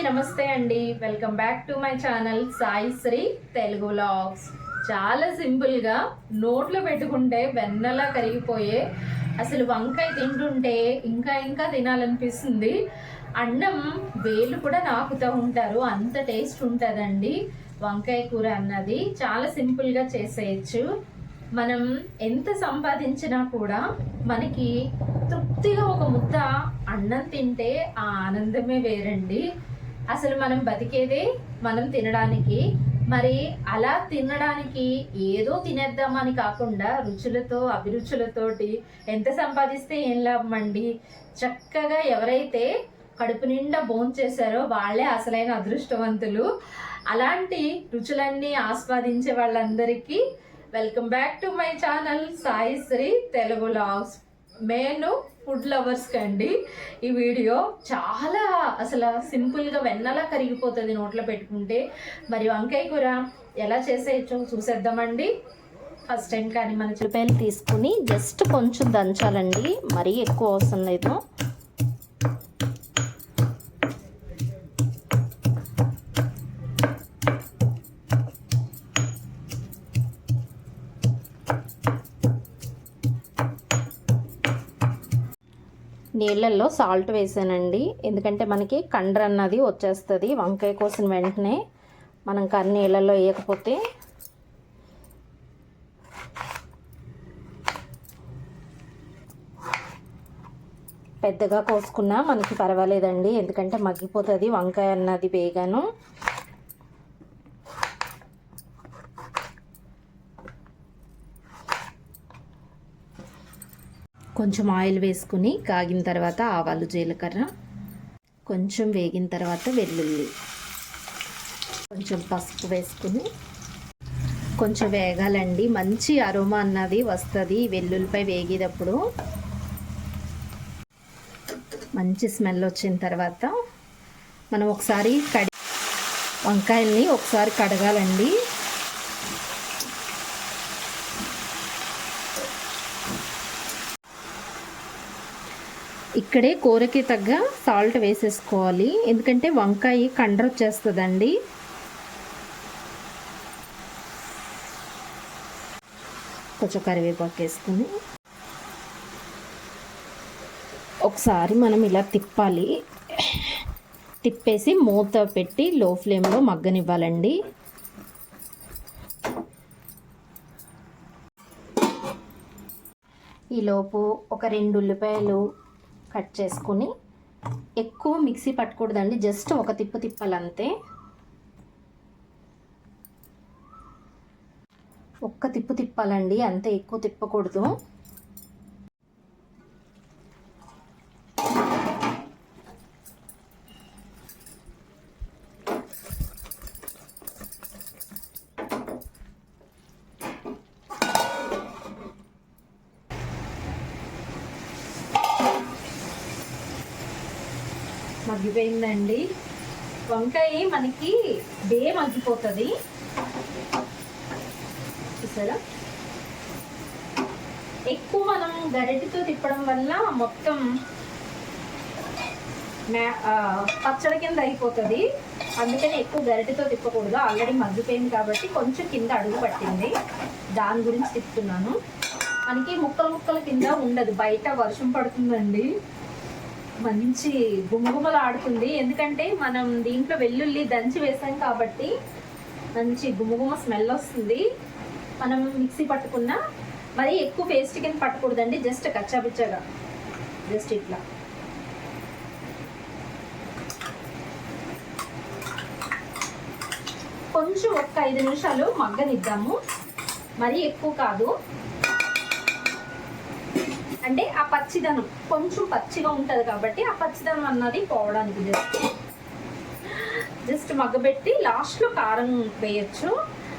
అందరికీ నమస్తే అండి. Welcome back to my channel Sai Sri Telugu vlogs చాలా సింపుల్గా నోట్లో పెట్టుకుంటే వెన్నలా కరిగిపోయే అసలు వంకాయ తింటుంటే ఇంకా ఇంకా తినాలనిపిస్తుంది. అన్నం వేలు కూడా నాకుతూ ఉంటారు అంత టేస్ట్ ఉంటుందండి. వంకాయ కూర అన్నది చాలా సింపుల్గా చేసేయచ్చు. మనం ఎంత సంపాదించినా కూడా మనకి తృప్తిగా ఒక ముద్ద అన్నం తింటే ఆ ఆనందమే వేరండి. అసలు మనం బతికేదే మనం తినడానికి. మరి అలా తినడానికి ఏదో తినేద్దామని కాకుండా రుచులతో అభిరుచులతోటి ఎంత సంపాదిస్తే ఏం లాభం అండి? చక్కగా ఎవరైతే కడుపు నిండా భోంచేశారో వాళ్ళే అసలైన అదృష్టవంతులు. అలాంటి రుచులన్నీ ఆస్వాదించే వాళ్ళందరికీ welcome back to my channel Sai Sri Telugu vlogs. నేను ఫుడ్ లవర్స్కి అండి. ఈ వీడియో చాలా అసలు సింపుల్గా వెన్నలా కరిగిపోతుంది నోట్లో పెట్టుకుంటే. మరి వంకాయ కూర ఎలా చేసేయచ్చో చూసేద్దామండి. ఫస్ట్ టైం కానీ మన చిరుపాయలు తీసుకుని జస్ట్ కొంచెం దంచాలండి. మరీ ఎక్కువ అవసరం లేదు. నీళ్ళల్లో సాల్ట్ వేసానండి. ఎందుకంటే మనకి కండ్ర అన్నది వచ్చేస్తుంది. వంకాయ కోసిన వెంటనే మనం కర్రీ నీళ్ళల్లో వేయకపోతే పెద్దగా కోసుకున్నా మనకి పర్వాలేదండి. ఎందుకంటే మగ్గిపోతుంది. వంకాయ అన్నది వేగాను కొంచెం ఆయిల్ వేసుకుని కాగిన తర్వాత ఆవాలు జీలకర్ర కొంచెం వేగిన తర్వాత వెల్లుల్లి. కొంచెం పసుపు వేసుకుని కొంచెం వేగాలండి. మంచి అరోమా అన్నది వస్తుంది. వెల్లుల్లిపై వేగేటప్పుడు మంచి స్మెల్ వచ్చిన తర్వాత మనం ఒకసారి కడి వంకాయల్ని ఒకసారి కడగాలండి. ఇక్కడే కూరకి తగ్గ సాల్ట్ వేసేసుకోవాలి. ఎందుకంటే వంకాయ కండ్ర వచ్చేస్తుందండి. కొంచెం కరివేపాకు వేసుకుని ఒకసారి మనం ఇలా తిప్పాలి. తిప్పేసి మూత పెట్టి లో ఫ్లేమ్లో మగ్గనివ్వాలండి. ఈలోపు ఒక రెండు ఉల్లిపాయలు కట్ చేసుకుని ఎక్కువ మిక్సీ పట్టకూడదండి జస్ట్ ఒక తిప్పు తిప్పాలంతే. ఒక్క తిప్పు తిప్పాలండి అంతే ఎక్కువ తిప్పకూడదు. మగ్గిపోయిందండి. వంకాయ మనకి బే మగ్గిపోతుంది. చూసారా? ఎక్కువ మనం గరిటితో తిప్పడం వల్ల మొత్తం పచ్చడి కింద అయిపోతుంది. అందుకని ఎక్కువ గరిటితో తిప్పకూడదు. ఆల్రెడీ మగ్గిపోయింది కాబట్టి కొంచెం కింద అడుగు పట్టింది. దాని గురించి తిప్పుతున్నాను. మనకి ముక్కలు ముక్కల కింద ఉండదు. బయట వర్షం పడుతుందండి. మంచి గుమగుమలు ఆడుతుంది. ఎందుకంటే మనం దీంట్లో వెల్లుల్లి దంచి వేసాం కాబట్టి మంచి గుమగుమ స్మెల్ వస్తుంది. మనం మిక్సీ పట్టుకున్న మరి ఎక్కువ పేస్ట్ కింద పట్టకూడదండి జస్ట్ కచ్చాపిచ్చగా జస్ట్ ఇట్లా. కొంచెం ఒక్క ఐదు నిమిషాలు మగ్గనిద్దాము. మరీ ఎక్కువ కాదు. అంటే ఆ పచ్చిదనం కొంచెం పచ్చిగా ఉంటుంది కాబట్టి ఆ పచ్చిదనం అన్నది పోవడానికి జస్ట్ జస్ట్ మగ్గబెట్టి లాస్ట్లో కారం వేయచ్చు.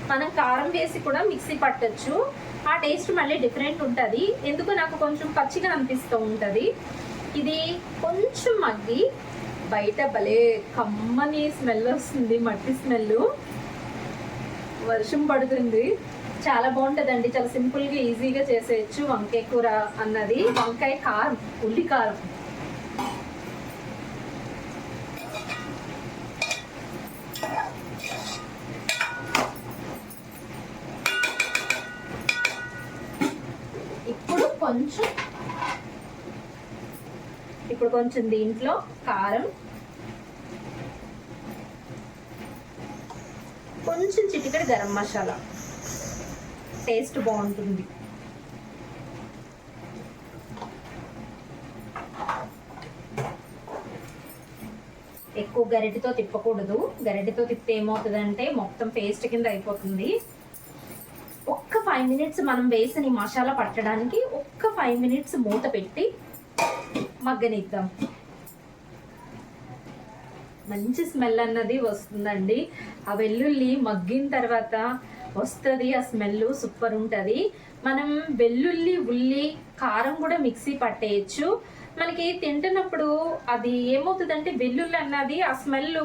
మనం కారం వేసి కూడా మిక్సీ పట్టచ్చు. ఆ టేస్ట్ మళ్ళీ డిఫరెంట్ ఉంటుంది. ఎందుకు నాకు కొంచెం పచ్చిగా అనిపిస్తూ ఉంటుంది? ఇది కొంచెం మగ్గి బయట భలే కమ్మని స్మెల్ వస్తుంది మట్టి స్మెల్ వర్షం పడుతుంది. చాలా బాగుంటుందండి. చాలా సింపుల్గా ఈజీగా చేసేయచ్చు వంకాయ కూర అన్నది. వంకాయ కారం ఉల్లి కారం. ఇప్పుడు కొంచెం ఇప్పుడు కొంచెం దీంట్లో కారం. కొంచెం చిటికడి గరం మసాలా. టేస్ట్ బాగుంటుంది. ఎక్కువ గరిటితో తిప్పకూడదు. గరిటితో తిప్పితే ఏమవుతుందంటే మొత్తం పేస్ట్ కింద అయిపోతుంది. ఒక్క ఫైవ్ మినిట్స్ మనం వేసిన ఈ మసాలా పట్టడానికి ఒక్క ఫైవ్ మినిట్స్ మూత పెట్టి మగ్గనిద్దాం. మంచి స్మెల్ అన్నది వస్తుందండి. ఆ వెల్లుల్లి మగ్గిన తర్వాత వస్తుంది ఆ స్మెల్ సూపర్ ఉంటుంది. మనం వెల్లుల్లి ఉల్లి కారం కూడా మిక్సీ పట్టేయచ్చు. మనకి తింటున్నప్పుడు అది ఏమవుతుందంటే వెల్లుల్లి అన్నది ఆ స్మెల్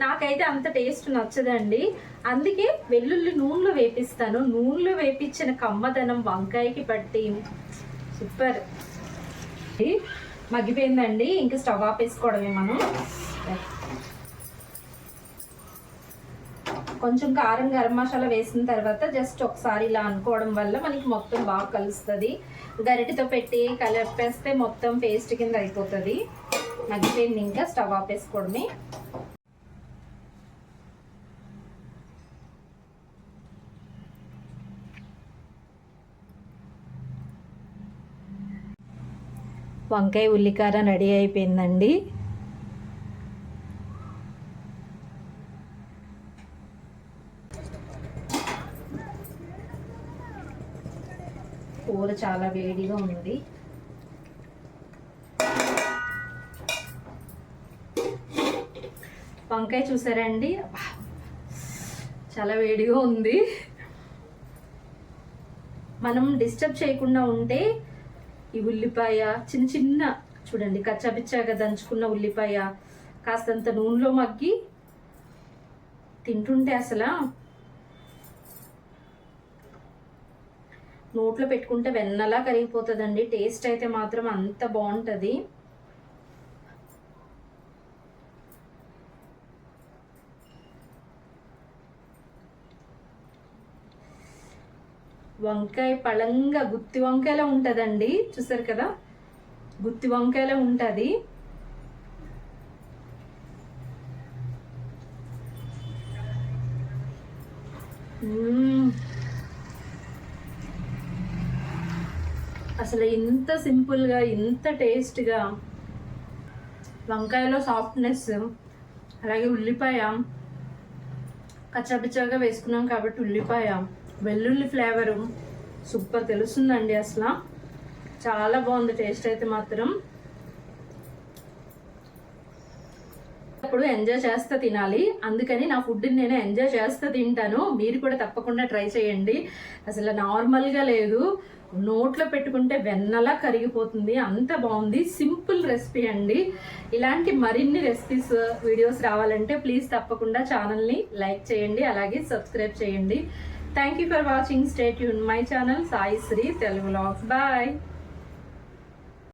నాకైతే అంత టేస్ట్ నచ్చదండి. అందుకే వెల్లుల్లి నూనెలో వేపిస్తాను. నూనెలో వేపించిన కమ్మదనం వంకాయకి పట్టి సూపర్. మగ్గిపోయిందండి. ఇంకా స్టవ్ ఆపేసుకోవడమే మనం. కొంచెం కారం గరం మసాలా వేసిన తర్వాత జస్ట్ ఒకసారి ఇలా అనుకోవడం వల్ల మనకి మొత్తం బాగా కలుస్తుంది. గరిటతో పెట్టి కలిపేస్తే మొత్తం పేస్ట్ కింద అయిపోతుంది. మగ్గిపోయింది ఇంకా స్టవ్ ఆపేసుకోవడమే. వంకాయ ఉల్లికార రెడీ అయిపోయిందండి. కూర చాలా వేడిగా ఉంది. వంకాయ చూసారండి? చాలా వేడిగా ఉంది. మనం డిస్టర్బ్ చేయకుండా ఉంటే ఈ ఉల్లిపాయ చిన్న చిన్న చూడండి కచ్చాపిచ్చాగా దంచుకున్న ఉల్లిపాయ కాస్తంత నూనెలో మగ్గి తింటుంటే అసలు నోట్లో పెట్టుకుంటే వెన్నలా కరిగిపోతుందండి. టేస్ట్ అయితే మాత్రం అంత బాగుంటుంది. వంకాయ పళంగా గుత్తి వంకాయలా ఉంటుందండి. చూసారు కదా? గుత్తి వంకాయలా ఉంటుంది. అసలు ఇంత సింపుల్గా ఇంత టేస్ట్గా వంకాయలో సాఫ్ట్నెస్ అలాగే ఉల్లిపాయ కచ్చాపిచ్చాగా వేసుకున్నాం కాబట్టి ఉల్లిపాయ వెల్లుల్లి ఫ్లేవరు సూపర్ తెలుస్తుందండి అసలు. చాలా బాగుంది టేస్ట్ అయితే మాత్రం. అప్పుడు ఎంజాయ్ చేస్తా తినాలి. అందుకని నా ఫుడ్ని నేను ఎంజాయ్ చేస్తా తింటాను. మీరు కూడా తప్పకుండా ట్రై చేయండి. అసలు నార్మల్గా లేదు. నోట్లో పెట్టుకుంటే వెన్నలా కరిగిపోతుంది. అంత బాగుంది. సింపుల్ రెసిపీ అండి. ఇలాంటి మరిన్ని రెసిపీస్ వీడియోస్ రావాలంటే ప్లీజ్ తప్పకుండా ఛానల్ని లైక్ చేయండి అలాగే సబ్స్క్రైబ్ చేయండి. Thank you for watching stay Yoon my channel Sai Sri Telugu vlogs bye